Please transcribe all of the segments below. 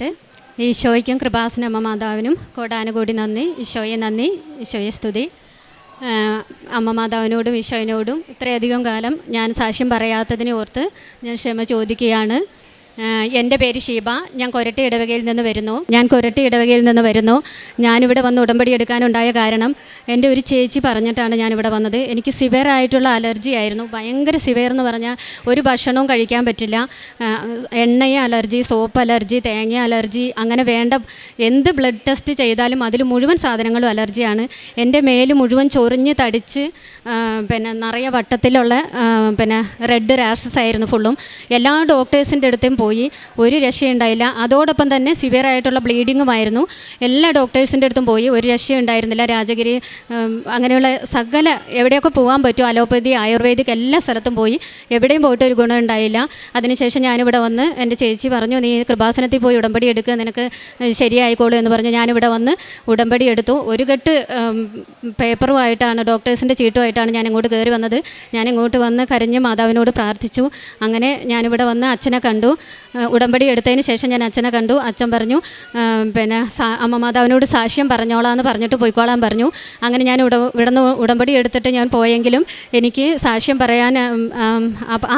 പ്രാർത്ഥിക്കട്ടെ ഈശോയ്ക്കും കൃപാസനമ്മ മാതാവിനും കോടാനുകൂടി നന്ദി. ഈശോയെ നന്ദി. ഈശോയെ സ്തുതി. അമ്മ മാതാവിനോടും ഈശോയിനോടും ഇത്രയധികം കാലം ഞാൻ സാക്ഷ്യം പറയാത്തതിനെ ഓർത്ത് ഞാൻ ക്ഷമ ചോദിക്കുകയാണ്. എന്റെ പേര് ഷീബ. ഞാൻ കൊരട്ടി ഇടവകയിൽ നിന്ന് വരുന്നു. ഞാൻ കൊരട്ടി ഇടവകയിൽ നിന്ന് വരുന്നു. ഞാനിവിടെ വന്ന് ഉടമ്പടി എടുക്കാനുണ്ടായ കാരണം എന്റെ ഒരു ചേച്ചി പറഞ്ഞിട്ടാണ് ഞാനിവിടെ വന്നത്. എനിക്ക് സിവിയർ ആയിട്ടുള്ള അലർജി ആയിരുന്നു. ഭയങ്കര സിവിയർ എന്ന് പറഞ്ഞാൽ ഒരു ഭക്ഷണവും കഴിക്കാൻ പറ്റില്ല. എണ്ണയ അലർജി സോപ്പ് അലർജി തേങ്ങ അലർജി അങ്ങനെ വേണ്ട എന്ത് ബ്ലഡ് ടെസ്റ്റ് ചെയ്താലും അതിൽ മുഴുവൻ സാധനങ്ങളും അലർജിയാണ്. എന്റെ മേൽ മുഴുവൻ ചൊറിഞ്ഞ് തടിച്ച് പിന്നെ നിറയെ വട്ടത്തിലുള്ള പിന്നെ റെഡ് റാഷസ് ആയിരുന്നു ഫുള്ളും എല്ലാ ഡോക്ടേഴ്സിന്റെ അടുത്തും പോയി ഒരു രക്ഷയുണ്ടായില്ല. അതോടൊപ്പം തന്നെ സിവിയർ ആയിട്ടുള്ള ബ്ലീഡിങ്ങുമായിരുന്നു. എല്ലാ ഡോക്ടേഴ്സിന്റെ അടുത്തും പോയി. ഒരു രക്ഷയുണ്ടായിരുന്നില്ല. രാജഗിരി അങ്ങനെയുള്ള സകല എവിടെയൊക്കെ പോകാൻ പറ്റും അലോപ്പതി ആയുർവേദിക് എല്ലാ സ്ഥലത്തും പോയി. എവിടെയും പോയിട്ട് ഒരു ഗുണം ഉണ്ടായില്ല. അതിനുശേഷം ഞാനിവിടെ വന്ന് എന്റെ ചേച്ചി പറഞ്ഞു നീ കൃപാസനത്തിൽ പോയി ഉടമ്പടി എടുക്കുക നിനക്ക് ശരിയായിക്കോളൂ എന്ന് പറഞ്ഞു ഞാനിവിടെ വന്ന് ഉടമ്പടി എടുത്തു. ഒരു കെട്ട് പേപ്പറുമായിട്ടാണ് ഡോക്ടേഴ്സിന്റെ ചീട്ടുമായിട്ടാണ് ഞാൻ ഇങ്ങോട്ട് കയറി വന്നത്. ഞാൻ ഇങ്ങോട്ട് വന്ന് കരഞ്ഞ് മാതാവിനോട് പ്രാർത്ഥിച്ചു. അങ്ങനെ ഞാനിവിടെ വന്ന് അച്ഛനെ കണ്ടു. ഉടമ്പടി എടുത്തതിന് ശേഷം ഞാൻ അച്ഛനെ കണ്ടു. അച്ഛൻ പറഞ്ഞു പിന്നെ അമ്മ മാതാവിനോട് സാക്ഷ്യം പറഞ്ഞോളാന്ന് പറഞ്ഞിട്ട് പോയിക്കോളാൻ പറഞ്ഞു. അങ്ങനെ ഞാൻ ഉട ഇവിടുന്ന് ഉടമ്പടി എടുത്തിട്ട് ഞാൻ പോയെങ്കിലും എനിക്ക് സാക്ഷ്യം പറയാൻ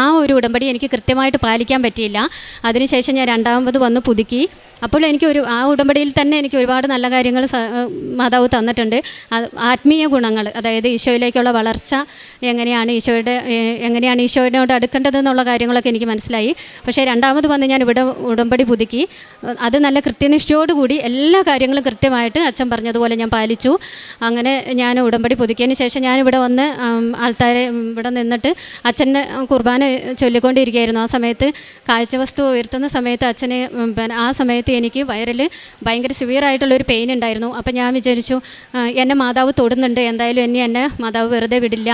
ആ ഒരു ഉടമ്പടി എനിക്ക് കൃത്യമായിട്ട് പാലിക്കാൻ പറ്റിയില്ല. അതിനുശേഷം ഞാൻ രണ്ടാമത് വന്ന് പുതുക്കി. അപ്പോൾ എനിക്ക് ഒരു ആ ഉടമ്പടിയിൽ തന്നെ എനിക്ക് ഒരുപാട് നല്ല കാര്യങ്ങൾ മാതാവ് തന്നിട്ടുണ്ട്. ആത്മീയ ഗുണങ്ങൾ അതായത് ഈശോയിലേക്കുള്ള വളർച്ച എങ്ങനെയാണ് ഈശോയുടെ എങ്ങനെയാണ് ഈശോയോട് അടുക്കേണ്ടതെന്നുള്ള കാര്യങ്ങളൊക്കെ എനിക്ക് മനസ്സിലായി. പക്ഷേ രണ്ടാമത് വന്ന് ഞാൻ ഇവിടെ ഉടമ്പടി പുതുക്കി. അത് നല്ല കൃത്യനിഷ്ഠയോടുകൂടി എല്ലാ കാര്യങ്ങളും കൃത്യമായിട്ട് അച്ഛൻ പറഞ്ഞതുപോലെ ഞാൻ പാലിച്ചു. അങ്ങനെ ഞാൻ ഉടമ്പടി പുതുക്കിയതിന് ശേഷം ഞാൻ ഇവിടെ വന്ന് ആൾക്കാരെ ഇവിടെ നിന്നിട്ട് അച്ഛന്റെ കുർബാന ചൊല്ലിക്കൊണ്ടിരിക്കുകയായിരുന്നു. ആ സമയത്ത് കാഴ്ചവസ്തു ഉയർത്തുന്ന സമയത്ത് അച്ഛനെ ആ സമയത്ത് എനിക്ക് വയറിൽ ഭയങ്കര ഒരു പെയിൻ ഉണ്ടായിരുന്നു. അപ്പം ഞാൻ വിചാരിച്ചു എന്നെ മാതാവ് തൊടുന്നുണ്ട്. എന്തായാലും എന്നെ എന്നെ മാതാവ് വെറുതെ വിടില്ല.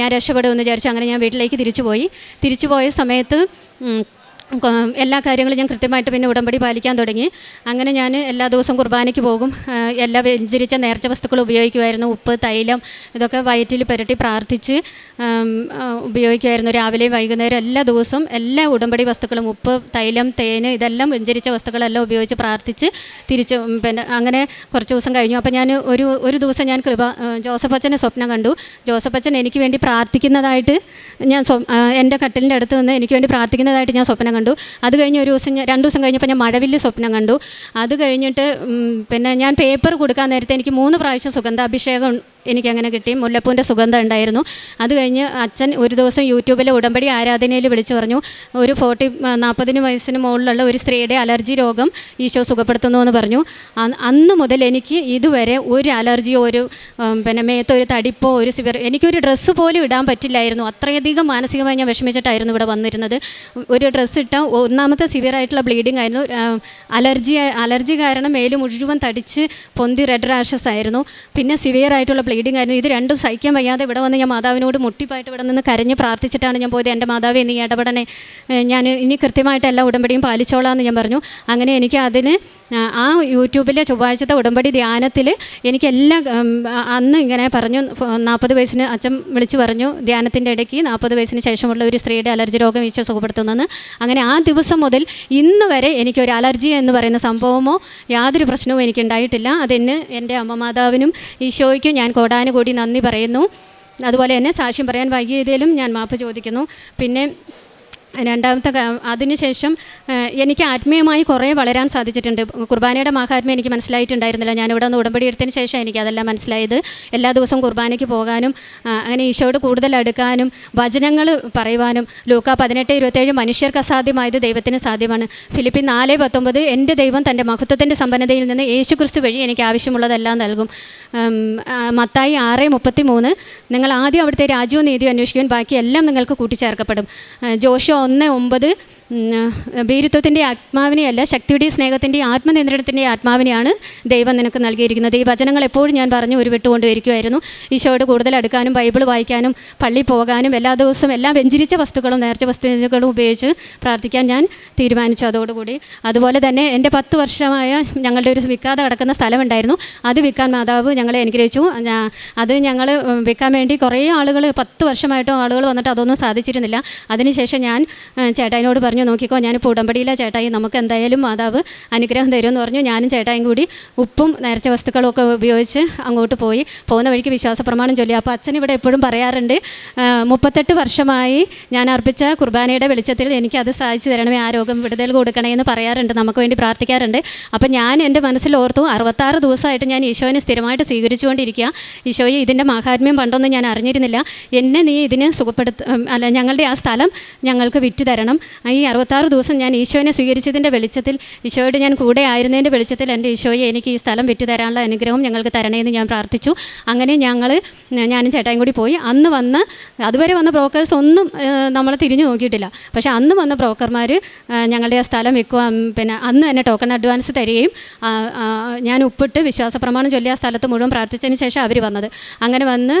ഞാൻ രക്ഷപ്പെടുമെന്ന് വിചാരിച്ചു. അങ്ങനെ ഞാൻ വീട്ടിലേക്ക് തിരിച്ചു പോയി തിരിച്ചു പോയ സമയത്ത് എല്ലാ കാര്യങ്ങളും ഞാൻ കൃത്യമായിട്ട് പിന്നെ ഉടമ്പടി പാലിക്കാൻ തുടങ്ങി. അങ്ങനെ ഞാൻ എല്ലാ ദിവസവും കുർബാനയ്ക്ക് പോകും. എല്ലാ വ്യഞ്ചരിച്ച നേർച്ച വസ്തുക്കൾ ഉപയോഗിക്കുമായിരുന്നു. ഉപ്പ് തൈലം ഇതൊക്കെ വയറ്റിൽ പുരട്ടി പ്രാർത്ഥിച്ച് ഉപയോഗിക്കുമായിരുന്നു. രാവിലെ വൈകുന്നേരം എല്ലാ ദിവസവും എല്ലാ ഉടമ്പടി വസ്തുക്കളും ഉപ്പ് തൈലം തേന് ഇതെല്ലാം വ്യഞ്ചരിച്ച വസ്തുക്കളെല്ലാം ഉപയോഗിച്ച് പ്രാർത്ഥിച്ച് തിരിച്ചു പിന്നെ അങ്ങനെ കുറച്ച് ദിവസം കഴിഞ്ഞു. അപ്പോൾ ഞാൻ ഒരു ഒരു ദിവസം ഞാൻ കൃപ ജോസഫ് അച്ഛനെ സ്വപ്നം കണ്ടു. ജോസഫ് അച്ഛൻ എനിക്ക് വേണ്ടി പ്രാർത്ഥിക്കുന്നതായിട്ട് ഞാൻ എന്റെ കട്ടിലിന്റെ അടുത്ത് നിന്ന് എനിക്ക് വേണ്ടി പ്രാർത്ഥിക്കുന്നതായിട്ട് ഞാൻ സ്വപ്നം കണ്ടു. അത് കഴിഞ്ഞ് ഒരു ദിവസം ഞാൻ രണ്ട് ദിവസം കഴിഞ്ഞപ്പോൾ ഞാൻ മഴവില്ല് സ്വപ്നം കണ്ടു. അത് കഴിഞ്ഞിട്ട് പിന്നെ ഞാൻ പേപ്പർ കൊടുക്കാൻ നേരത്തെ എനിക്ക് മൂന്ന് പ്രാവശ്യം സുഗന്ധാഭിഷേകം എനിക്കങ്ങനെ കിട്ടി. മുല്ലപ്പൂവിന്റെ സുഗന്ധം ഉണ്ടായിരുന്നു. അത് കഴിഞ്ഞ് അച്ഛൻ ഒരു ദിവസം യൂട്യൂബിൽ ഉടമ്പടി ആരാധനയിൽ വിളിച്ചു പറഞ്ഞു ഒരു ഫോർട്ടി നാൽപ്പതിന് വയസ്സിന് മുകളിലുള്ള ഒരു സ്ത്രീയുടെ അലർജി രോഗം ഈശോ സുഖപ്പെടുത്തുന്നു എന്ന് പറഞ്ഞു. അന്ന് മുതൽ എനിക്ക് ഇതുവരെ ഒരു അലർജിയോ ഒരു പിന്നെ മേത്തോ ഒരു തടിപ്പോ ഒരു സിവർ എനിക്കൊരു ഡ്രസ്സ് പോലും ഇടാൻ പറ്റില്ലായിരുന്നു. അത്രയധികം മാനസികമായി ഞാൻ വിഷമിച്ചിട്ടായിരുന്നു ഇവിടെ വന്നിരുന്നത്. ഒരു ഡ്രസ്സ് ഇട്ടാൽ ഒന്നാമത്തെ സിവിയർ ആയിട്ടുള്ള ബ്ലീഡിംഗ് ആയിരുന്നു. അലർജി അലർജി കാരണം മേൽ മുഴുവൻ തടിച്ച് പൊന്തി റെഡ് റാഷസ് ആയിരുന്നു. പിന്നെ സിവിയർ ആയിട്ടുള്ള ബ്ലീഡിംഗ് ആയിരുന്നു. ഇത് രണ്ടും സഹിക്കാൻ വയ്യാതെ ഇവിടെ വന്ന് ഞാൻ മാതാവിനോട് മുട്ടിപ്പായിട്ട് ഇവിടെ നിന്ന് കരഞ്ഞ് പ്രാർത്ഥിച്ചിട്ടാണ് ഞാൻ പോയത്. എന്റെ മാതാവ് നീ ഇടപെടണേ. ഞാൻ ഇനി കൃത്യമായിട്ട് എല്ലാ ഉടമ്പടിയും പാലിച്ചോളാം എന്ന് ഞാൻ പറഞ്ഞു. അങ്ങനെ എനിക്ക് അതിന് ആ, യൂട്യൂബിലെ ചൊവ്വാഴ്ചത്തെ ഉടമ്പടി ധ്യാനത്തിൽ എനിക്ക് എല്ലാ അന്ന് ഇങ്ങനെ പറഞ്ഞു നാൽപ്പത് വയസ്സിന് അച്ഛൻ വിളിച്ചു പറഞ്ഞു ധ്യാനത്തിന്റെ ഇടയ്ക്ക് നാൽപ്പത് വയസ്സിന് ശേഷമുള്ള ഒരു സ്ത്രീയുടെ അലർജി രോഗം ഈശോ സുഖപ്പെടുത്തുന്നെന്ന്. അങ്ങനെ ആ ദിവസം മുതൽ ഇന്ന് വരെ എനിക്കൊരു അലർജി എന്ന് പറയുന്ന സംഭവമോ യാതൊരു പ്രശ്നവും എനിക്കുണ്ടായിട്ടില്ല. അതിന് എന്റെ അമ്മ മാതാവിനും ഈശോയ്ക്കും ഞാൻ കോടാനുകൂടി നന്ദി പറയുന്നു. അതുപോലെ തന്നെ സാക്ഷ്യം പറയാൻ വൈകിയതിലും ഞാൻ മാപ്പ് ചോദിക്കുന്നു. പിന്നെ രണ്ടാമത്തെ അതിനുശേഷം എനിക്ക് ആത്മീയമായി കുറേ വളരാൻ സാധിച്ചിട്ടുണ്ട്. കുർബാനയുടെ മഹാത്മ്യം എനിക്ക് മനസ്സിലായിട്ടുണ്ടായിരുന്നില്ല. ഞാനിവിടെ നിന്ന് ഉടമ്പടി എടുത്തതിന് ശേഷം എനിക്ക് അതെല്ലാം മനസ്സിലായത് എല്ലാ ദിവസവും കുർബാനയ്ക്ക് പോകാനും അങ്ങനെ ഈശോയോട് കൂടുതൽ അടുക്കാനും വചനങ്ങൾ പറയുവാനും ലൂക്ക പതിനെട്ട് ഇരുപത്തേഴ് മനുഷ്യർക്ക് അസാധ്യമായത് ദൈവത്തിന് സാധ്യമാണ്. ഫിലിപ്പി നാല് പത്തൊമ്പത് എന്റെ ദൈവം തന്റെ മഹത്വത്തിന്റെ സമ്പന്നതയിൽ നിന്ന് യേശു ക്രിസ്തു വഴി എനിക്ക് ആവശ്യമുള്ളതെല്ലാം നൽകും. മത്തായി ആറ് മുപ്പത്തി മൂന്ന് നിങ്ങൾ ആദ്യം അവിടുത്തെ രാജ്യവും നീതിയും അന്വേഷിക്കുവാൻ ബാക്കി എല്ലാം നിങ്ങൾക്ക് കൂട്ടിച്ചേർക്കപ്പെടും. ജോഷോ ഒന്ന് ഒമ്പത് ഭീരുത്വത്തിന്റെ ആത്മാവിനെയല്ല ശക്തിയുടെയും സ്നേഹത്തിന്റെയും ആത്മനിയന്ത്രണത്തിന്റെയും ആത്മാവിനെയാണ് ദൈവം നിനക്ക് നൽകിയിരിക്കുന്നത്. ഈ വചനങ്ങൾ എപ്പോഴും ഞാൻ പറഞ്ഞു ഒരു വിട്ടുകൊണ്ടിരിക്കുമായിരുന്നു ഈശോയോട് കൂടുതൽ അടുക്കാനും ബൈബിൾ വായിക്കാനും പള്ളി പോകാനും എല്ലാ ദിവസവും എല്ലാ വെഞ്ചിരിച്ച വസ്തുക്കളും നേർച്ച വസ്തുക്കളും ഉപയോഗിച്ച് പ്രാർത്ഥിക്കാൻ ഞാൻ തീരുമാനിച്ചു അതോടുകൂടി. അതുപോലെ തന്നെ എന്റെ പത്ത് വർഷമായ ഞങ്ങളുടെ ഒരു വിൽക്കാതെ കിടക്കുന്ന സ്ഥലമുണ്ടായിരുന്നു. അത് വിൽക്കാൻ മാതാവ് ഞങ്ങളെ അനുഗ്രഹിച്ചു. അത് ഞങ്ങൾ വിൽക്കാൻ വേണ്ടി കുറേ ആളുകൾ പത്ത് വർഷമായിട്ടും ആളുകൾ വന്നിട്ട് അതൊന്നും സാധിച്ചിരുന്നില്ല. അതിനുശേഷം ഞാൻ ചേട്ടായിനോട് പറഞ്ഞു പറഞ്ഞു നോക്കിക്കോ ഞാനിപ്പോൾ ഉടമ്പടിയിലെ ചേട്ടായി. നമുക്ക് എന്തായാലും മാതാവ് അനുഗ്രഹം തരുമെന്ന് പറഞ്ഞു. ഞാനും ചേട്ടായും കൂടി ഉപ്പും നേർച്ച വസ്തുക്കളൊക്കെ ഉപയോഗിച്ച് അങ്ങോട്ട് പോയി. പോകുന്ന വഴിക്ക് വിശ്വാസ പ്രമാണം ചൊല്ലി. അപ്പോൾ അച്ഛൻ ഇവിടെ എപ്പോഴും പറയാറുണ്ട് മുപ്പത്തെട്ട് വർഷമായി ഞാൻ അർപ്പിച്ച കുർബാനയുടെ വെളിച്ചത്തിൽ എനിക്കത് സാധിച്ചു തരണമേ. ആ രോഗം വിടുതൽ കൊടുക്കണേ എന്ന് പറയാറുണ്ട്. നമുക്ക് വേണ്ടി പ്രാർത്ഥിക്കാറുണ്ട്. അപ്പം ഞാൻ എന്റെ മനസ്സിൽ ഓർത്തു അറുപത്താറ് ദിവസമായിട്ട് ഞാൻ ഈശോനെ സ്ഥിരമായിട്ട് സ്വീകരിച്ചുകൊണ്ടിരിക്കുക. ഈശോയെ ഇതിന്റെ മഹാത്മ്യം പണ്ടൊന്നും ഞാൻ അറിഞ്ഞിരുന്നില്ല. എന്നെ നീ ഇതിനെ സുഖപ്പെടുത്ത അല്ല ഞങ്ങളുടെ ആ സ്ഥലം ഞങ്ങൾക്ക് വിറ്റ് തരണം ഈ അറുപത്താറ് ദിവസം ഞാൻ ഈശോനെ സ്വീകരിച്ചതിന്റെ വെളിച്ചത്തിൽ ഈശോയോട് ഞാൻ കൂടെ ആയിരുന്നതിന്റെ വെളിച്ചത്തിൽ എന്റെ ഈശോയെ എനിക്ക് ഈ സ്ഥലം വിറ്റുതരാനുള്ള അനുഗ്രഹം ഞങ്ങൾക്ക് തരണേന്ന് ഞാൻ പ്രാർത്ഥിച്ചു. അങ്ങനെ ഞങ്ങൾ ഞാനും ചേട്ടായും കൂടി പോയി. അന്ന് വന്ന് അതുവരെ വന്ന ബ്രോക്കേഴ്സ് ഒന്നും നമ്മൾ തിരിഞ്ഞു നോക്കിയിട്ടില്ല. പക്ഷേ അന്ന് വന്ന ബ്രോക്കർമാർ ഞങ്ങളുടെ ആ സ്ഥലം വെക്കുവാൻ പിന്നെ അന്ന് തന്നെ ടോക്കൺ അഡ്വാൻസ് തരികയും ഞാൻ ഉപ്പിട്ട് വിശ്വാസ പ്രമാണം ചൊല്ലി ആ സ്ഥലത്ത് മുഴുവൻ പ്രാർത്ഥിച്ചതിന് ശേഷം അവർ വന്നത്. അങ്ങനെ വന്ന്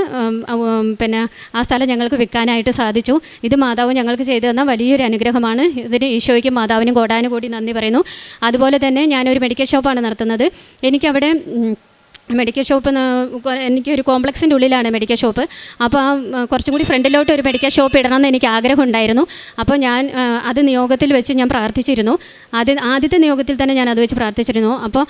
പിന്നെ ആ സ്ഥലം ഞങ്ങൾക്ക് വിൽക്കാനായിട്ട് സാധിച്ചു. ഇത് മാതാവ് ഞങ്ങൾക്ക് ചെയ്തു തന്ന വലിയൊരു അനുഗ്രഹമാണ്. ഇതിന് ഈശോയ്ക്കും മാതാവിനും കോടാനും കൂടി നന്ദി പറയുന്നു. അതുപോലെ തന്നെ ഞാനൊരു മെഡിക്കൽ ഷോപ്പാണ് നടത്തുന്നത്. എനിക്കവിടെ മെഡിക്കൽ ഷോപ്പ് എനിക്കൊരു കോംപ്ലക്സിന്റെ ഉള്ളിലാണ് മെഡിക്കൽ ഷോപ്പ് അപ്പോൾ ആ കുറച്ചും കൂടി ഫ്രണ്ടിലോട്ട് ഒരു മെഡിക്കൽ ഷോപ്പ് ഇടണമെന്ന് എനിക്ക് ആഗ്രഹം ഉണ്ടായിരുന്നു അപ്പോൾ ഞാൻ അത് നിയോഗത്തിൽ വെച്ച് ഞാൻ പ്രാർത്ഥിച്ചിരുന്നു. ആദ്യ ആദ്യത്തെ നിയോഗത്തിൽ തന്നെ ഞാൻ അത് വെച്ച് പ്രാർത്ഥിച്ചിരുന്നു. അപ്പോൾ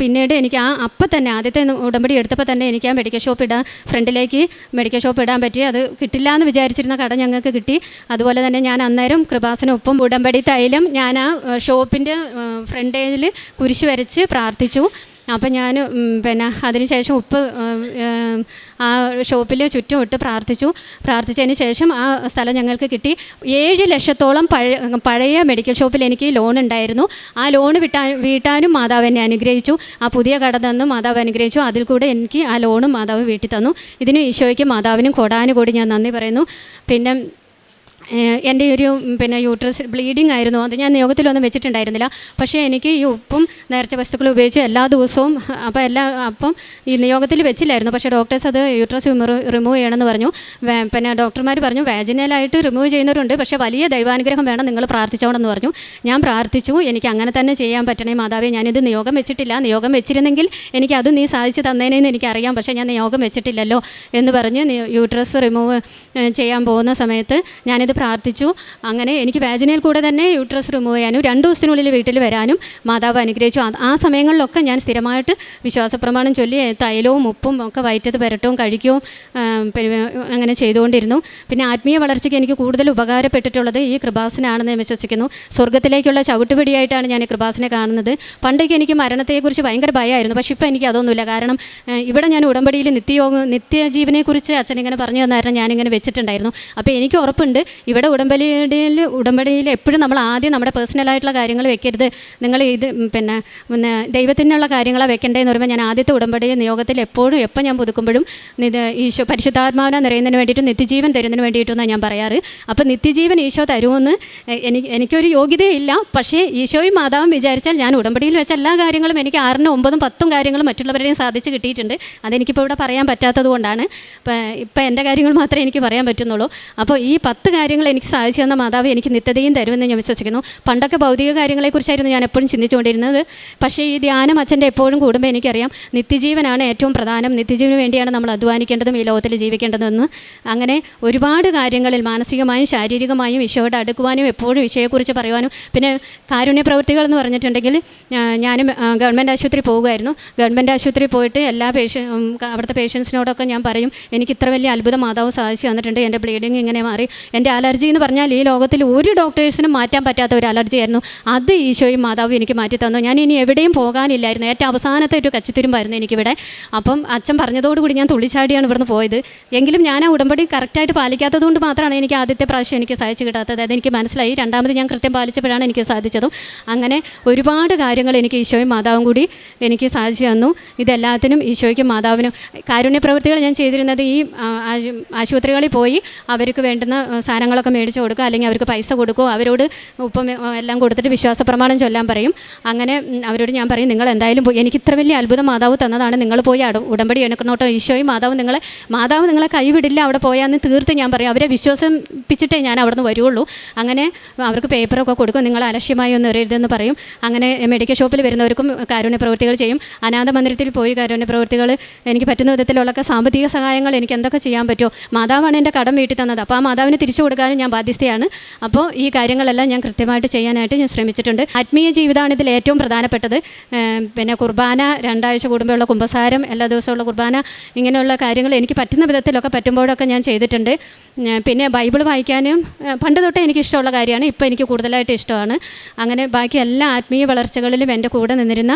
പിന്നീട് എനിക്ക് ആ അപ്പം തന്നെ ആദ്യത്തെ ഉടമ്പടി എടുത്തപ്പോൾ തന്നെ എനിക്ക് ആ മെഡിക്കൽ ഷോപ്പ് ഇടാൻ ഫ്രണ്ടിലേക്ക് മെഡിക്കൽ ഷോപ്പ് ഇടാൻ പറ്റി. അത് കിട്ടില്ല എന്ന് വിചാരിച്ചിരുന്ന കട ഞങ്ങൾക്ക് കിട്ടി. അതുപോലെ തന്നെ ഞാൻ അന്നേരം കൃപാസനൊപ്പം ഉടമ്പടി തൈലം ഞാൻ ആ ഷോപ്പിന്റെ ഫ്രണ്ടേജിൽ കുരിശ് വരച്ച് പ്രാർത്ഥിച്ചു. അപ്പം ഞാൻ പിന്നെ അതിനുശേഷം ഉപ്പ് ആ ഷോപ്പിൽ ചുറ്റും ഇട്ട് പ്രാർത്ഥിച്ചു. പ്രാർത്ഥിച്ചതിന് ശേഷം ആ സ്ഥലം ഞങ്ങൾക്ക് കിട്ടി. ഏഴ് ലക്ഷത്തോളം പഴയ പഴയ മെഡിക്കൽ ഷോപ്പിൽ എനിക്ക് ലോൺ ഉണ്ടായിരുന്നു. ആ ലോൺ വിട്ടാ വീട്ടാനും മാതാവ് എന്നെ അനുഗ്രഹിച്ചു. ആ പുതിയ കട തന്നു മാതാവ് അനുഗ്രഹിച്ചു. അതിൽ കൂടെ എനിക്ക് ആ ലോണും മാതാവ് വീട്ടിൽ തന്നു. ഇതിന് ഈശോയ്ക്കും മാതാവിനും കൊടാനും കൂടി ഞാൻ നന്ദി പറയുന്നു. പിന്നെ എന്റെ ഒരു പിന്നെ യൂട്രസ് ബ്ലീഡിങ് ആയിരുന്നു. അത് ഞാൻ നിയോഗത്തിലൊന്നും വെച്ചിട്ടുണ്ടായിരുന്നില്ല. പക്ഷേ എനിക്ക് ഈ ഉപ്പും നേർച്ച വസ്തുക്കളും ഉപയോഗിച്ച് എല്ലാ ദിവസവും അപ്പോൾ എല്ലാ അപ്പം ഈ നിയോഗത്തിൽ വെച്ചില്ലായിരുന്നു. പക്ഷേ ഡോക്ടേഴ്സ് അത് യൂട്രസ് റിമൂവ് ചെയ്യണമെന്ന് പറഞ്ഞു. പിന്നെ ഡോക്ടർമാർ പറഞ്ഞു വാജിനലായിട്ട് റിമൂവ് ചെയ്യുന്നവരുണ്ട്. പക്ഷേ വലിയ ദൈവാനുഗ്രഹം വേണം. നിങ്ങൾ പ്രാർത്ഥിച്ചോണമെന്ന് പറഞ്ഞു. ഞാൻ പ്രാർത്ഥിച്ചു. എനിക്ക് അങ്ങനെ തന്നെ ചെയ്യാൻ പറ്റണേ മാതാവേ. ഞാനിത് നിയോഗം വെച്ചിട്ടില്ല. നിയോഗം വെച്ചിരുന്നെങ്കിൽ എനിക്ക് അത് നീ സാധിച്ചു തന്നേനെന്ന് എനിക്കറിയാം. പക്ഷേ ഞാൻ നിയോഗം വെച്ചിട്ടില്ലല്ലോ എന്ന് പറഞ്ഞ് യൂട്രസ് റിമൂവ് ചെയ്യാൻ പോകുന്ന സമയത്ത് ഞാനിത് പ്രാർത്ഥിച്ചു. അങ്ങനെ എനിക്ക് വാജിനയിൽ കൂടെ തന്നെ യൂട്രസ് റിമൂവ് ചെയ്യാനും രണ്ട് ദിവസത്തിനുള്ളിൽ വീട്ടിൽ വരാനും മാതാവ് അനുഗ്രഹിച്ചു. ആ- സമയങ്ങളിലൊക്കെ ഞാൻ സ്ഥിരമായിട്ട് വിശ്വാസപ്രമാണം ചൊല്ലി തൈലവും ഉപ്പും ഒക്കെ വയറ്റത്ത് വരട്ടവും കഴിക്കുകയും അങ്ങനെ ചെയ്തുകൊണ്ടിരുന്നു. പിന്നെ ആത്മീയ വളർച്ചയ്ക്ക് എനിക്ക് കൂടുതൽ ഉപകാരപ്പെട്ടിട്ടുള്ളത് ഈ കൃപാസനാണെന്ന് ഞാൻ വിശ്വസിക്കുന്നു. സ്വർഗത്തിലേക്കുള്ള ചവിട്ടുപിടിയായിട്ടാണ് ഞാൻ കൃപാസനെ കാണുന്നത്. പണ്ടൊക്കെ എനിക്ക് മരണത്തെക്കുറിച്ച് ഭയങ്കര ഭയമായിരുന്നു പക്ഷേ ഇപ്പോൾ എനിക്ക് അതൊന്നുമില്ല. കാരണം ഇവിടെ ഞാൻ ഉടമ്പടിയിൽ നിത്യയോഗ നിത്യജീവനെക്കുറിച്ച് അച്ഛൻ ഇങ്ങനെ പറഞ്ഞു തന്നായിരുന്നു. ഞാനിങ്ങനെ വെച്ചിട്ടുണ്ടായിരുന്നു. അപ്പോൾ എനിക്ക് ഉറപ്പുണ്ട്. ഇവിടെ ഉടമ്പടിയിൽ ഉടമ്പടിയിൽ എപ്പോഴും നമ്മൾ ആദ്യം നമ്മുടെ പേഴ്സണലായിട്ടുള്ള കാര്യങ്ങൾ വെക്കരുത്. നിങ്ങൾ ഇത് പിന്നെ ദൈവത്തിനുള്ള കാര്യങ്ങളാണ് വെക്കേണ്ടതെന്ന് പറയുമ്പോൾ ഞാൻ ആദ്യത്തെ ഉടമ്പടി നിയോഗത്തിൽ എപ്പോഴും എപ്പോൾ ഞാൻ പുതുക്കുമ്പോഴും ഇത് ഈശോ പരിശുദ്ധാത്മാവിനെ നിറയുന്നതിന് വേണ്ടിയിട്ട് നിത്യജീവൻ തരുന്നതിന് വേണ്ടിയിട്ടെന്നാണ് ഞാൻ പറയാറ്. അപ്പോൾ നിത്യജീവൻ ഈശോ തരുമെന്ന് എനിക്ക് എനിക്കൊരു യോഗ്യതയില്ല. പക്ഷേ ഈശോയും മാതാവും വിചാരിച്ചാൽ ഞാൻ ഉടമ്പടിയിൽ വെച്ച എല്ലാ കാര്യങ്ങളും എനിക്ക് ആറിനും ഒമ്പതും പത്തും കാര്യങ്ങളും മറ്റുള്ളവരുടെയും സാധിച്ച് കിട്ടിയിട്ടുണ്ട്. അതെനിക്കിപ്പോൾ ഇവിടെ പറയാൻ പറ്റാത്തത് കൊണ്ടാണ്. ഇപ്പം എന്റെ കാര്യങ്ങൾ മാത്രമേ എനിക്ക് പറയാൻ പറ്റുന്നുള്ളൂ. അപ്പോൾ ഈ പത്ത് കാര്യങ്ങൾ എനിക്ക് സാധിച്ചു തന്ന മാതാവ് എനിക്ക് നിത്യതയും തരുമെന്ന് ഞാൻ വിശ്വസിക്കുന്നു. പണ്ടൊക്കെ ഭൗതിക കാര്യങ്ങളെക്കുറിച്ചായിരുന്നു ഞാൻ എപ്പോഴും ചിന്തിച്ചുകൊണ്ടിരുന്നത്. പക്ഷേ ഈ ധ്യാനം അച്ഛന്റെ എപ്പോഴും കൂടുമ്പോൾ എനിക്കറിയാം. നിത്യജീവനാണ് ഏറ്റവും പ്രധാനം. നിത്യജീവന് വേണ്ടിയാണ് നമ്മൾ അധ്വാനിക്കേണ്ടതും ഈ ലോകത്തിൽ ജീവിക്കേണ്ടതെന്ന്. അങ്ങനെ ഒരുപാട് കാര്യങ്ങളിൽ മാനസികമായും ശാരീരികമായും ഈശോയോട് അടുക്കുവാനും എപ്പോഴും ഈശോയെക്കുറിച്ച് പറയുവാനും പിന്നെ കാരുണ്യ പ്രവൃത്തികൾ എന്ന് പറഞ്ഞിട്ടുണ്ടെങ്കിൽ ഞാൻ ഗവൺമെന്റ് ആശുപത്രി പോകുമായിരുന്നു. ഗവൺമെന്റ് ആശുപത്രി പോയിട്ട് എല്ലാ പേഷ്യ അവിടുത്തെ പേഷ്യൻസിനോടൊക്കെ ഞാൻ പറയും എനിക്ക് ഇത്ര വലിയ അത്ഭുത മാതാവ് സാധിച്ചു തന്നിട്ടുണ്ട്. എന്റെ ബ്ലീഡിങ് ഇങ്ങനെ മാറി. എന്റെ അലർജി എന്ന് പറഞ്ഞാൽ ഈ ലോകത്തിൽ ഒരു ഡോക്ടേഴ്സിനും മാറ്റാൻ പറ്റാത്ത ഒരു അലർജി ആയിരുന്നു അത് ഈശോയും മാതാവും എനിക്ക് മാറ്റി തന്നു. ഞാൻ ഇനി എവിടെയും പോകാനില്ലായിരുന്നു. ഏറ്റവും അവസാനത്തെ ഒരു കച്ചിത്തിരുമ്പായിരുന്നു എനിക്കിവിടെ. അപ്പം അച്ഛൻ പറഞ്ഞതോടുകൂടി ഞാൻ തുള്ളിച്ചാടിയാണ് ഇവിടുന്ന് പോയത്. എങ്കിലും ഞാൻ ആ ഉടമ്പടി കറക്റ്റായിട്ട് പാലിക്കാത്തത് കൊണ്ട് മാത്രമാണ് എനിക്ക് ആദ്യത്തെ പ്രാവശ്യം എനിക്ക് സാധിച്ചു കിട്ടാത്തത്. അതായത് എനിക്ക് മനസ്സിലായി. രണ്ടാമത് ഞാൻ കൃത്യം പാലിച്ചപ്പോഴാണ് എനിക്ക് സാധിച്ചതും. അങ്ങനെ ഒരുപാട് കാര്യങ്ങൾ എനിക്ക് ഈശോയും മാതാവും കൂടി എനിക്ക് സാധിച്ചു തന്നു. ഇതെല്ലാത്തിനും ഈശോയ്ക്കും മാതാവിനും കാരുണ്യ പ്രവൃത്തികൾ ഞാൻ ചെയ്തിരുന്നത് ഈ ആശുപത്രികളിൽ പോയി അവർക്ക് വേണ്ടുന്ന ആ, സാധനങ്ങളൊക്കെ മേടിച്ച് കൊടുക്കുക അല്ലെങ്കിൽ അവർക്ക് പൈസ കൊടുക്കുക അവരോട് ഉപ്പം എല്ലാം കൊടുത്തിട്ട് വിശ്വാസ പ്രമാണം ചൊല്ലാൻ പറയും. അങ്ങനെ അവരോട് ഞാൻ പറയും നിങ്ങൾ എന്തായാലും പോയി എനിക്ക് ഇത്ര വലിയ അത്ഭുതം മാതാവ് തന്നതാണ്. നിങ്ങൾ പോയി അട ഉടമ്പടി എടുക്കണോട്ടോ ഈശോയും മാതാവ് നിങ്ങളെ മാതാവ് നിങ്ങളെ കൈവിടില്ല അവിടെ പോയാന്ന് തീർത്ത് ഞാൻ പറയും. അവരെ വിശ്വസിപ്പിച്ചിട്ടേ ഞാൻ അവിടെ നിന്ന് വരുള്ളൂ അങ്ങനെ അവർക്ക് പേപ്പറൊക്കെ കൊടുക്കും നിങ്ങൾ അലക്ഷ്യമായി ഒന്നും എറിയരുതെന്ന് പറയും. അങ്ങനെ മെഡിക്കൽ ഷോപ്പിൽ വരുന്നവർക്കും കാരുണ്യ പ്രവൃത്തികൾ ചെയ്യും. അനാഥ മന്ദിരത്തിൽ പോയി കാരുണ്യ പ്രവൃത്തികൾ എനിക്ക് പറ്റുന്ന വിധത്തിലുള്ളൊക്കെ സാമ്പത്തിക സഹായങ്ങൾ എനിക്ക് എന്തൊക്കെ ചെയ്യാൻ പറ്റുമോ? മാതാവാണ് എന്റെ കടം വീട്ടിൽ തന്നത് അപ്പോൾ ആ മാതാവിന് തിരിച്ചു കൊടുക്കാനും ഞാൻ ബാധ്യസ്ഥയാണ്. അപ്പോൾ ഈ കാര്യങ്ങളെല്ലാം ഞാൻ കൃത്യമായിട്ട് ചെയ്യാനായിട്ട് ഞാൻ ശ്രമിച്ചിട്ടുണ്ട്. ആത്മീയ ജീവിതമാണ് ഇതിൽ ഏറ്റവും പ്രധാനപ്പെട്ടത്. പിന്നെ കുർബാന രണ്ടാഴ്ച കൂടുമ്പോഴുള്ള കുമ്പസാരം എല്ലാ ദിവസമുള്ള കുർബാന ഇങ്ങനെയുള്ള കാര്യങ്ങൾ എനിക്ക് പറ്റുന്ന വിധത്തിലൊക്കെ പറ്റുമ്പോഴൊക്കെ ഞാൻ ചെയ്തിട്ടുണ്ട്. പിന്നെ ബൈബിൾ വായിക്കാനും പണ്ട് തൊട്ടേ എനിക്ക് ഇഷ്ടമുള്ള കാര്യമാണ്. ഇപ്പോൾ എനിക്ക് കൂടുതലായിട്ട് ഇഷ്ടമാണ്. അങ്ങനെ ബാക്കി എല്ലാ ആത്മീയ വളർച്ചകളിലും എന്റെ കൂടെ നിന്നിരുന്ന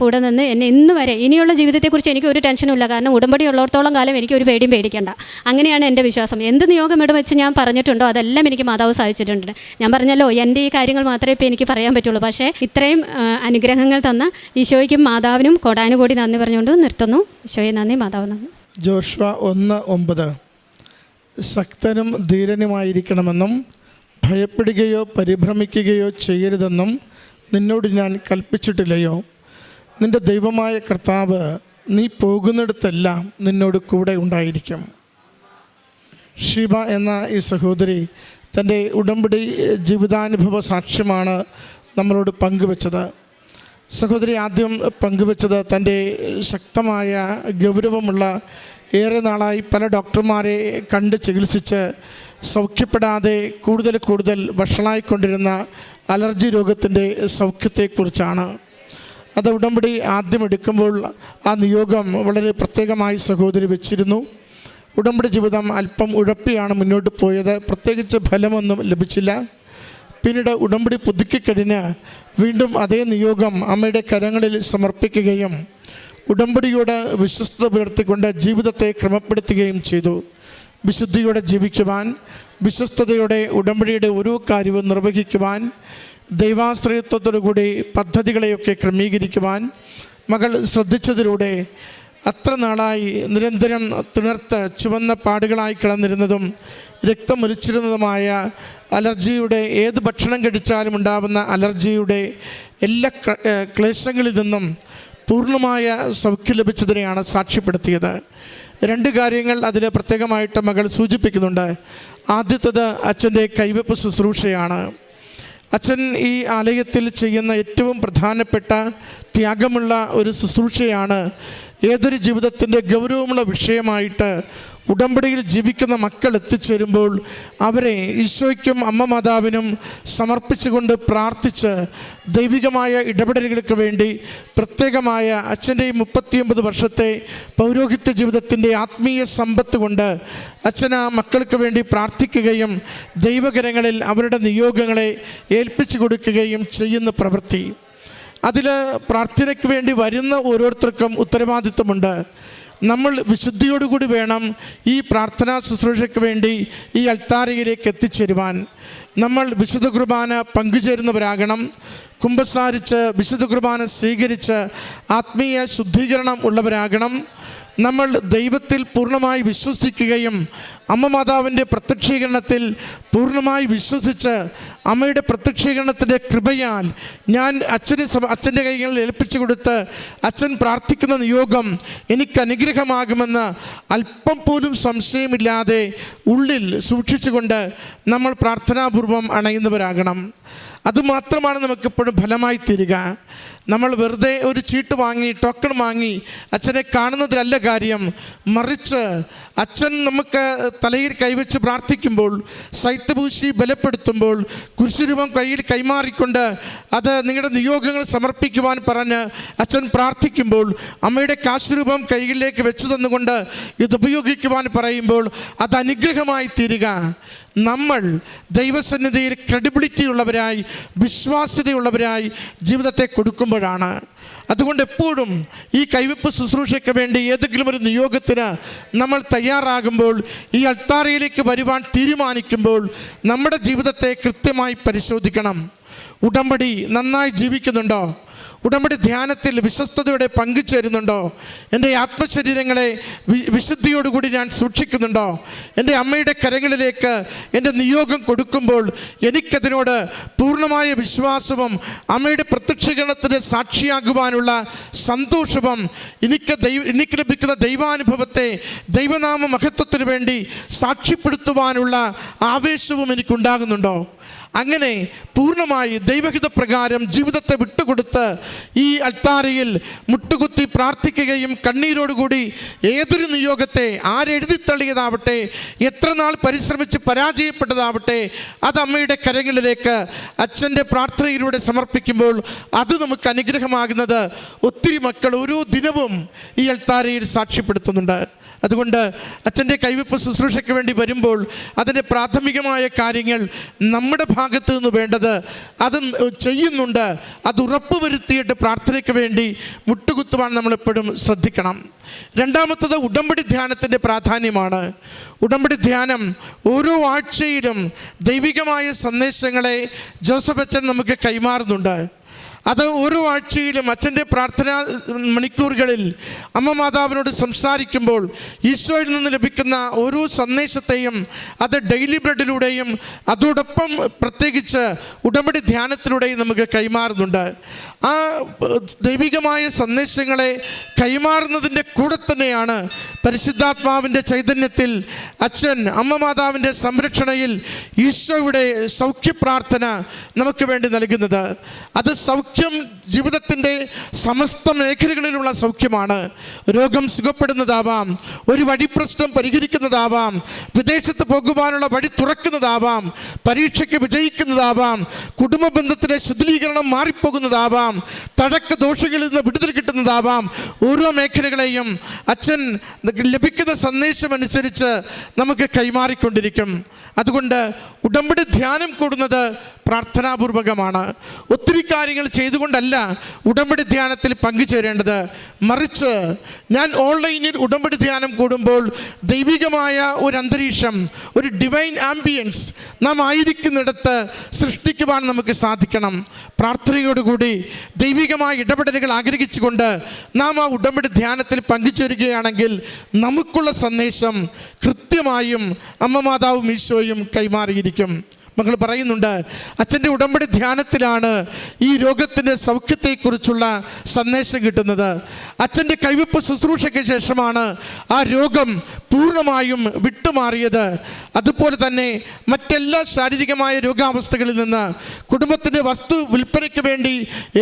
കൂടെ നിന്ന് എന്നെ ഇന്ന് വരെ ഇനിയുള്ള ജീവിതത്തെക്കുറിച്ച് എനിക്ക് ഒരു ടെൻഷനും ഇല്ല കാരണം ഉടമ്പടി ഉള്ളിടത്തോളം കാലം എനിക്ക് ഒരു പേടിയും പേടിക്കേണ്ട. അങ്ങനെയാണ് എന്റെ വിശ്വാസം. എന്ത് നിയോഗം ഇവിടെ വെച്ച് ഞാൻ പറഞ്ഞിട്ടുണ്ടോ? അതെല്ലാം എനിക്ക് മാതാവ് സഹായിച്ചിട്ടുണ്ട് ഞാൻ പറഞ്ഞല്ലോ എന്റെ ഈ കാര്യങ്ങൾ മാത്രമേ ഇപ്പോൾ എനിക്ക് പറയാൻ പറ്റുള്ളൂ. പക്ഷേ ഇത്രയും അനുഗ്രഹങ്ങൾ തന്ന ഈശോയ്ക്കും മാതാവിനും കോടാനുകൂടി നന്ദി പറഞ്ഞുകൊണ്ട് നിർത്തുന്നു. ഈശോയെ നന്ദി മാതാവ് നന്ദി. ജോഷ്വ ഒന്ന് ഒമ്പത്. ശക്തനും ധീരനുമായിരിക്കണമെന്നും ഭയപ്പെടുകയോ പരിഭ്രമിക്കുകയോ ചെയ്യരുതെന്നും നിന്നോട് ഞാൻ കൽപ്പിച്ചിട്ടില്ലയോ? നിന്റെ ദൈവമായ കർത്താവ് നീ പോകുന്നിടത്തെല്ലാം നിന്നോട് കൂടെ ഉണ്ടായിരിക്കും. ഷീബ എന്ന ഈ സഹോദരി തന്റെ ഉടമ്പടി ജീവിതാനുഭവ സാക്ഷ്യമാണ് നമ്മളോട് പങ്കുവച്ചത്. സഹോദരി ആദ്യം പങ്കുവച്ചത് തന്റെ ശക്തമായ ഗൗരവമുള്ള ഏറെ നാളായി പല ഡോക്ടർമാരെ കണ്ട് ചികിത്സിച്ച് സൗഖ്യപ്പെടാതെ കൂടുതൽ കൂടുതൽ വഷളായിക്കൊണ്ടിരുന്ന അലർജി രോഗത്തിന്റെ സൗഖ്യത്തെക്കുറിച്ചാണ്. അത് ഉടമ്പടി ആദ്യം എടുക്കുമ്പോൾ ആ നിയോഗം വളരെ പ്രത്യേകമായി സഹോദരി വെച്ചിരുന്നു. ഉടമ്പടി ജീവിതം അല്പം ഉഴപ്പിയാണ് മുന്നോട്ട് പോയത്. പ്രത്യേകിച്ച് ഫലമൊന്നും ലഭിച്ചില്ല. പിന്നീട് ഉടമ്പടി പുതുക്കിക്കഴിഞ്ഞ് വീണ്ടും അതേ നിയോഗം അമ്മയുടെ കരങ്ങളിൽ സമർപ്പിക്കുകയും ഉടമ്പടിയോട് വിശ്വസ്തത പുലർത്തിക്കൊണ്ട് ജീവിതത്തെ ക്രമപ്പെടുത്തുകയും ചെയ്തു. വിശുദ്ധിയോടെ ജീവിക്കുവാൻ വിശ്വസ്തയോടെ ഉടമ്പടിയുടെ ഓരോ കാര്യവും നിർവഹിക്കുവാൻ ദൈവാശ്രയത്വത്തോടുകൂടി പദ്ധതികളെയൊക്കെ ക്രമീകരിക്കുവാൻ മകൾ ശ്രദ്ധിച്ചതിലൂടെ അത്ര നാളായി നിരന്തരം തുണർത്ത് ചുവന്ന പാടുകളായി കിടന്നിരുന്നതും രക്തമൊലിച്ചിരുന്നതുമായ അലർജിയുടെ ഏത് ഭക്ഷണം കഴിച്ചാലും ഉണ്ടാകുന്ന അലർജിയുടെ എല്ലാ ക്ലേശങ്ങളിൽ നിന്നും പൂർണമായ സൗഖ്യം ലഭിച്ചതിനെയാണ് സാക്ഷ്യപ്പെടുത്തിയത്. രണ്ട് കാര്യങ്ങൾ അതിൽ പ്രത്യേകമായിട്ട് മകൾ സൂചിപ്പിക്കുന്നുണ്ട്. ആദ്യത്തത് അച്ഛന്റെ കൈവെപ്പ് ശുശ്രൂഷയാണ്. അച്ഛൻ ഈ ആലയത്തിൽ ചെയ്യുന്ന ഏറ്റവും പ്രധാനപ്പെട്ട ത്യാഗമുള്ള ഒരു ശുശ്രൂഷയാണ് ഏതൊരു ജീവിതത്തിന്റെ ഗൗരവമുള്ള വിഷയമായിട്ട് ഉടമ്പടിയിൽ ജീവിക്കുന്ന മക്കൾ എത്തിച്ചേരുമ്പോൾ അവരെ ഈശോയ്ക്കും അമ്മ മാതാവിനും സമർപ്പിച്ചുകൊണ്ട് പ്രാർത്ഥിച്ച് ദൈവികമായ ഇടപെടലുകൾക്ക് വേണ്ടി പ്രത്യേകമായ അച്ഛന്റെ മുപ്പത്തിയൊമ്പത് വർഷത്തെ പൗരോഹിത്യ ജീവിതത്തിന്റെ ആത്മീയ സമ്പത്ത് കൊണ്ട് അച്ഛൻ മക്കൾക്ക് വേണ്ടി പ്രാർത്ഥിക്കുകയും ദൈവകരങ്ങളിൽ അവരുടെ നിയോഗങ്ങളെ ഏൽപ്പിച്ചു കൊടുക്കുകയും ചെയ്യുന്ന പ്രവൃത്തി. അതിൽ പ്രാർത്ഥനയ്ക്ക് വേണ്ടി വരുന്ന ഓരോരുത്തർക്കും ഉത്തരവാദിത്വമുണ്ട്. നമ്മൾ വിശുദ്ധിയോടുകൂടി വേണം ഈ പ്രാർത്ഥനാ ശുശ്രൂഷയ്ക്ക് വേണ്ടി ഈ അൽത്താരയിലേക്ക് എത്തിച്ചേരുവാൻ. നമ്മൾ വിശുദ്ധ കുർബാന പങ്കുചേരുന്നവരാകണം. കുമ്പസാരിച്ച് വിശുദ്ധ കുർബാന സ്വീകരിച്ച് ആത്മീയ ശുദ്ധീകരണം ഉള്ളവരാകണം. നമ്മൾ ദൈവത്തിൽ പൂർണമായി വിശ്വസിക്കുകയും അമ്മ മാതാവിന്റെ പ്രത്യക്ഷീകരണത്തിൽ പൂർണമായി വിശ്വസിച്ച് അമ്മയുടെ പ്രത്യക്ഷീകരണത്തിന്റെ കൃപയാൽ ഞാൻ അച്ഛന് അച്ഛന്റെ കൈകളിൽ ഏൽപ്പിച്ചു കൊടുത്ത് അച്ഛൻ പ്രാർത്ഥിക്കുന്ന നിയോഗം എനിക്ക് അനുഗ്രഹമാകുമെന്ന് അല്പം പോലും സംശയമില്ലാതെ ഉള്ളിൽ സൂക്ഷിച്ചുകൊണ്ട് നമ്മൾ പ്രാർത്ഥനാപൂർവം അണയുന്നവരാകണം. അതുമാത്രമാണ് നമുക്കിപ്പോഴും ഫലമായി തീരുക നമ്മൾ വെറുതെ ഒരു ചീട്ട് വാങ്ങി ടോക്കൺ വാങ്ങി അച്ഛനെ കാണുന്നതിലല്ല കാര്യം. മറിച്ച് അച്ഛൻ നമുക്ക് തലയിൽ കൈവച്ച് പ്രാർത്ഥിക്കുമ്പോൾ സൈത്യപൂശി ബലപ്പെടുത്തുമ്പോൾ കുരിശുരൂപം കയ്യിൽ കൈമാറിക്കൊണ്ട് അത് നിങ്ങളുടെ നിയോഗങ്ങൾ സമർപ്പിക്കുവാൻ പറഞ്ഞ് അച്ഛൻ പ്രാർത്ഥിക്കുമ്പോൾ അമ്മയുടെ കാശുരൂപം കൈയിലേക്ക് വെച്ച് തന്നുകൊണ്ട് ഇത് ഉപയോഗിക്കുവാൻ പറയുമ്പോൾ അത് അനുഗ്രഹമായി തീരുക. നമ്മൾ ദൈവസന്നിധിയിൽ ക്രെഡിബിലിറ്റി ഉള്ളവരായി വിശ്വാസ്യതയുള്ളവരായി ജീവിതത്തെ കൊടുക്കുമ്പോഴാണ്. അതുകൊണ്ട് എപ്പോഴും ഈ കൈവെപ്പ് ശുശ്രൂഷയ്ക്ക് വേണ്ടി ഏതെങ്കിലും ഒരു നിയോഗത്തിന് നമ്മൾ തയ്യാറാകുമ്പോൾ ഈ അൾത്താരയിലേക്ക് വരുവാൻ തീരുമാനിക്കുമ്പോൾ നമ്മുടെ ജീവിതത്തെ കൃത്യമായി പരിശോധിക്കണം. ഉടമ്പടി നന്നായി ജീവിക്കുന്നുണ്ടോ? ഉടമ്പടി ധ്യാനത്തിൽ വിശ്വസ്തയോടെ പങ്കുചേരുന്നുണ്ടോ എന്റെ ആത്മശരീരങ്ങളെ വിശുദ്ധിയോടുകൂടി ഞാൻ സൂക്ഷിക്കുന്നുണ്ടോ? എന്റെ അമ്മയുടെ കരങ്ങളിലേക്ക് എന്റെ നിയോഗം കൊടുക്കുമ്പോൾ എനിക്കതിനോട് പൂർണമായ വിശ്വാസവും അമ്മയുടെ പ്രത്യക്ഷീകരണത്തിന് സാക്ഷിയാകുവാനുള്ള സന്തോഷവും എനിക്ക് ദൈവ എനിക്ക് ലഭിക്കുന്ന ദൈവാനുഭവത്തെ ദൈവനാമ മഹത്വത്തിന് വേണ്ടി സാക്ഷ്യപ്പെടുത്തുവാനുള്ള ആവേശവും എനിക്കുണ്ടാകുന്നുണ്ടോ? അങ്ങനെ പൂർണമായി ദൈവഹിത പ്രകാരം ജീവിതത്തെ വിട്ടുകൊടുത്ത് ഈ അൽത്താരയിൽ മുട്ടുകുത്തി പ്രാർത്ഥിക്കുകയും കണ്ണീരോടുകൂടി ഏതൊരു നിയോഗത്തെ ആരെഴുതി തള്ളിയതാവട്ടെ എത്ര നാൾ പരിശ്രമിച്ച് പരാജയപ്പെട്ടതാവട്ടെ അത് അമ്മയുടെ കരങ്ങളിലേക്ക് അച്ഛന്റെ പ്രാർത്ഥനയിലൂടെ സമർപ്പിക്കുമ്പോൾ അത് നമുക്ക് അനുഗ്രഹമാകുന്നത് ഒത്തിരി മക്കൾ ഓരോ ദിനവും ഈ അൽത്താരയിൽ സാക്ഷ്യപ്പെടുത്തുന്നുണ്ട്. അതുകൊണ്ട് അച്ഛന്റെ കൈവെപ്പ് ശുശ്രൂഷയ്ക്ക് വേണ്ടി വരുമ്പോൾ അതിന്റെ പ്രാഥമികമായ കാര്യങ്ങൾ നമ്മുടെ ഭാഗത്തു നിന്ന് വേണ്ടത് അത് ചെയ്യുന്നുണ്ട്. അത് ഉറപ്പ് വരുത്തിയിട്ട് പ്രാർത്ഥനയ്ക്ക് വേണ്ടി മുട്ടുകുത്തുവാൻ നമ്മളെപ്പോഴും ശ്രദ്ധിക്കണം. രണ്ടാമത്തത് ഉടമ്പടി ധ്യാനത്തിന്റെ പ്രാധാന്യമാണ്. ഉടമ്പടി ധ്യാനം ഓരോ ആഴ്ചയിലും ദൈവികമായ സന്ദേശങ്ങളെ ജോസഫ് അച്ഛൻ നമുക്ക് കൈമാറുന്നുണ്ട്. അത് ഓരോ ആഴ്ചയിലും അച്ഛന്റെ പ്രാർത്ഥനാ മണിക്കൂറുകളിൽ അമ്മ മാതാവിനോട് സംസാരിക്കുമ്പോൾ ഈശോയിൽ നിന്ന് ലഭിക്കുന്ന ഓരോ സന്ദേശത്തെയും അത് ഡെയിലി ബ്രെഡിലൂടെയും അതോടൊപ്പം പ്രത്യേകിച്ച് ഉടമ്പടി ധ്യാനത്തിലൂടെയും നമുക്ക് കൈമാറുന്നുണ്ട്. ആ ദൈവികമായ സന്ദേശങ്ങളെ കൈമാറുന്നതിന്റെ കൂടെ തന്നെയാണ് പരിശുദ്ധാത്മാവിന്റെ ചൈതന്യത്തിൽ അച്ഛൻ അമ്മ മാതാവിന്റെ സംരക്ഷണയിൽ ഈശോയുടെ സൗഖ്യ പ്രാർത്ഥന നമുക്ക് വേണ്ടി നൽകുന്നത്. അത് സൗഖ്യം ജീവിതത്തിന്റെ സമസ്ത മേഖലകളിലുള്ള സൗഖ്യമാണ്. രോഗം സുഖപ്പെടുന്നതാവാം ഒരു വഴിപ്രശ്നം പരിഹരിക്കുന്നതാവാം വിദേശത്ത് പോകുവാനുള്ള വഴി തുറക്കുന്നതാവാം പരീക്ഷയ്ക്ക് വിജയിക്കുന്നതാവാം കുടുംബ ബന്ധത്തിലെ ശുദ്ധീകരണം മാറിപ്പോകുന്നതാവാം തഴക്ക ദോഷങ്ങളിൽ നിന്ന് വിടുതൽ കിട്ടുന്നതാവാം. ഓരോ മേഖലകളെയും അച്ഛൻ ലഭിക്കുന്ന സന്ദേശം അനുസരിച്ച് നമുക്ക് കൈമാറിക്കൊണ്ടിരിക്കും. അതുകൊണ്ട് ഉടമ്പടി ധ്യാനം കൂടുന്നത് പ്രാർത്ഥനാപൂർവകമാണ്. ഒത്തിരി കാര്യങ്ങൾ ചെയ്തുകൊണ്ടല്ല ഉടമ്പടി ധ്യാനത്തിൽ പങ്കുചേരേണ്ടത്. മറിച്ച് ഞാൻ ഓൺലൈനിൽ ഉടമ്പടി ധ്യാനം കൂടുമ്പോൾ ദൈവികമായ ഒരു അന്തരീക്ഷം ഒരു ഡിവൈൻ ആംബിയൻസ് നാം ആയിരിക്കുന്നിടത്ത് സൃഷ്ടിക്കുവാൻ നമുക്ക് സാധിക്കണം. പ്രാർത്ഥനയോടുകൂടി ദൈവികമായ ഇടപെടലുകൾ ആഗ്രഹിച്ചുകൊണ്ട് നാം ആ ഉടമ്പടി ധ്യാനത്തിൽ പങ്കുചേരുകയാണെങ്കിൽ നമുക്കുള്ള സന്ദേശം കൃത്യമായും അമ്മമാതാവും ഈശോയും കൈമാറിയിരിക്കും. മകൾ പറയുന്നുണ്ട് അച്ഛന്റെ ഉടമ്പടി ധ്യാനത്തിലാണ് ഈ രോഗത്തിന്റെ സൗഖ്യത്തെക്കുറിച്ചുള്ള സന്ദേശം കിട്ടുന്നത്. അച്ഛന്റെ കൈവിപ്പ് ശുശ്രൂഷയ്ക്ക് ശേഷമാണ് ആ രോഗം പൂർണമായും വിട്ടുമാറിയത്. അതുപോലെ തന്നെ മറ്റെല്ലാ ശാരീരികമായ രോഗാവസ്ഥകളിൽ നിന്ന് കുടുംബത്തിന്റെ വസ്തു വിൽപ്പനയ്ക്ക് വേണ്ടി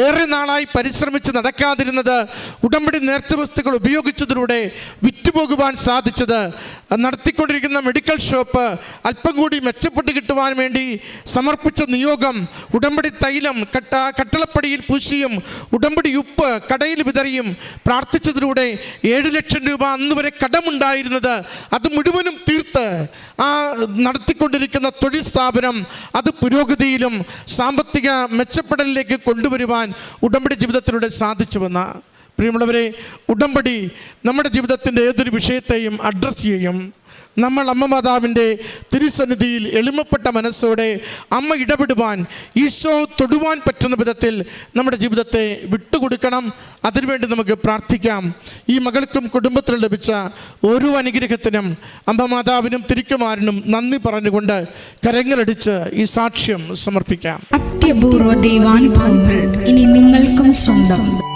ഏറെ നാളായി പരിശ്രമിച്ച് നടക്കാതിരുന്നത് ഉടമ്പടി നേർച്ച വസ്തുക്കൾ ഉപയോഗിച്ചതിലൂടെ വിറ്റുപോകുവാൻ സാധിച്ചത്. നടത്തിക്കൊണ്ടിരിക്കുന്ന മെഡിക്കൽ ഷോപ്പ് അല്പം കൂടി മെച്ചപ്പെട്ട് കിട്ടുവാൻ വേണ്ടി സമർപ്പിച്ച നിയോഗം ഉടമ്പടി തൈലം കട്ട കട്ടളപ്പടിയിൽ പൂശിയും ഉടമ്പടി ഉപ്പ് കടയിൽ വിതറിയും പ്രാർത്ഥിച്ചതിലൂടെ ഏഴ് ലക്ഷം രൂപ അന്ന് വരെ കടമുണ്ടായിരുന്നത് അത് മുഴുവനും തീർത്ത് ആ നടത്തിക്കൊണ്ടിരിക്കുന്ന തൊഴിൽ സ്ഥാപനം അത് പുരോഗതിയിലും സാമ്പത്തിക മെച്ചപ്പെടലിലേക്ക് കൊണ്ടുവരുവാൻ ഉടമ്പടി ജീവിതത്തിലൂടെ സാധിച്ചുവെന്ന. പ്രിയമുള്ളവരെ ഉടമ്പടി നമ്മുടെ ജീവിതത്തിന്റെ ഏതൊരു വിഷയത്തെയും അഡ്രസ്സ് ചെയ്യും. നമ്മൾ അമ്മ മാതാവിന്റെ തിരുസന്നിധിയിൽ എളിമപ്പെട്ട മനസ്സോടെ അമ്മ ഇടപെടുവാൻ ഈശോ തൊടുവാൻ പറ്റുന്ന വിധത്തിൽ നമ്മുടെ ജീവിതത്തെ വിട്ടുകൊടുക്കണം. അതിനുവേണ്ടി നമുക്ക് പ്രാർത്ഥിക്കാം. ഈ മകൾക്കും കുടുംബത്തിനും ലഭിച്ച ഓരോ അനുഗ്രഹത്തിനും അമ്മ മാതാവിനും തിരിക്കുമാരനും നന്ദി പറഞ്ഞുകൊണ്ട് കരങ്ങളടിച്ച് ഈ സാക്ഷ്യം സമർപ്പിക്കാം. അത്യപൂർവ ദൈവാനുഭവങ്ങൾ ഇനി നിങ്ങൾക്കും സ്വന്തം.